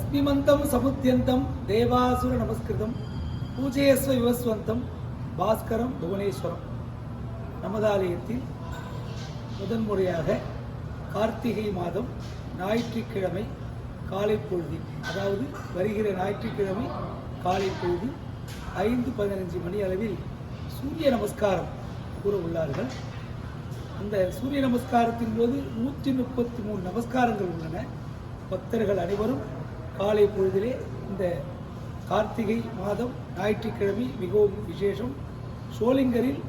லக்ஷ்மிமந்தம் சமுத்தியந்தம் தேவாசுர நமஸ்கிருதம் பூஜேஸ்வ விவஸ்வந்தம் பாஸ்கரம் புவனேஸ்வரம் நமதாலயத்தில் முதன்முறையாக கார்த்திகை மாதம் ஞாயிற்றுக்கிழமை காலை பொழுது அதாவது வருகிற ஞாயிற்றுக்கிழமை காலை பொழுது ஐந்து பதினஞ்சு மணி அளவில் சூரிய நமஸ்காரம் கூற உள்ளார்கள். அந்த சூரிய நமஸ்காரத்தின் போது நூற்றி முப்பத்தி மூணு நமஸ்காரங்கள் உள்ளன. பக்தர்கள் அனைவரும் காலை பொழுதிலே இந்த கார்த்திகை மாதம் ஞாயிற்றுக்கிழமை மிகவும் விசேஷம். சோளிங்கரில்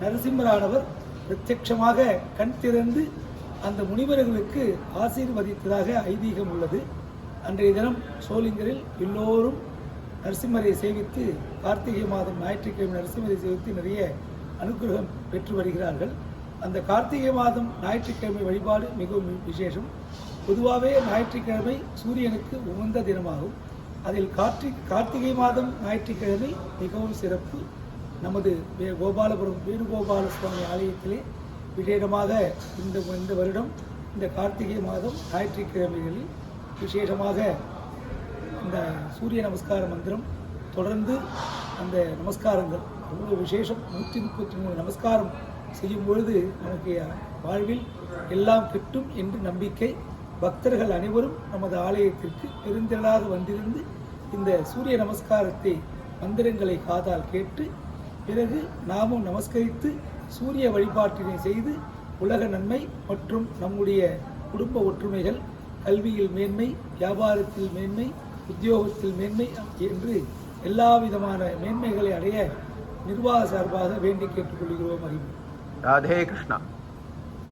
நரசிம்மரானவர் பிரத்யட்சமாக கண் திறந்து அந்த முனிவர்களுக்கு ஆசீர்வதித்ததாக ஐதீகம் உள்ளது. அன்றைய தினம் சோளிங்கரில் எல்லோரும் நரசிம்மரை சேவித்து கார்த்திகை மாதம் ஞாயிற்றுக்கிழமை நரசிம்மரை சேவித்து நிறைய அனுகிரகம் பெற்று வருகிறார்கள். அந்த கார்த்திகை மாதம் ஞாயிற்றுக்கிழமை வழிபாடு மிகவும் விசேஷம். பொதுவாகவே ஞாயிற்றுக்கிழமை சூரியனுக்கு உகந்த தினமாகும். அதில் கார்த்திக் கார்த்திகை மாதம் ஞாயிற்றுக்கிழமை மிகவும் சிறப்பு. நமது வே- கோபாலபுரம் வேணுகோபால சுவாமி ஆலயத்திலே விசேஷமாக இந்த இந்த வருடம் இந்த கார்த்திகை மாதம் ஞாயிற்றுக்கிழமைகளில் விசேஷமாக இந்த சூரிய நமஸ்கார மந்திரம் தொடர்ந்து அந்த நமஸ்காரங்கள் ரொம்ப விசேஷம் நூற்றி முப்பத்தி மூணு நமஸ்காரம் செய்யும் பொழுது நமக்கு வாழ்வில் எல்லாம் கிட்டும் என்று நம்பிக்கை பக்தர்கள் அனைவரும் நமது ஆலயத்திற்கு பெருந்திரளாக வந்திருந்து இந்த சூரிய நமஸ்காரத்தை மந்திரங்களை காதால் கேட்டு பிறகு நாமும் நமஸ்கரித்து சூரிய வழிபாட்டினை செய்து உலக நன்மை மற்றும் நம்முடைய குடும்ப ஒற்றுமைகள் கல்வியில் மேன்மை வியாபாரத்தில் மேன்மை உத்தியோகத்தில் மேன்மை என்று எல்லா விதமான மேன்மைகளை அடைய நிர்வாக சார்பாக வேண்டி கேட்டுக்கொள்கிறோம் அறிவு ராதே கிருஷ்ணா.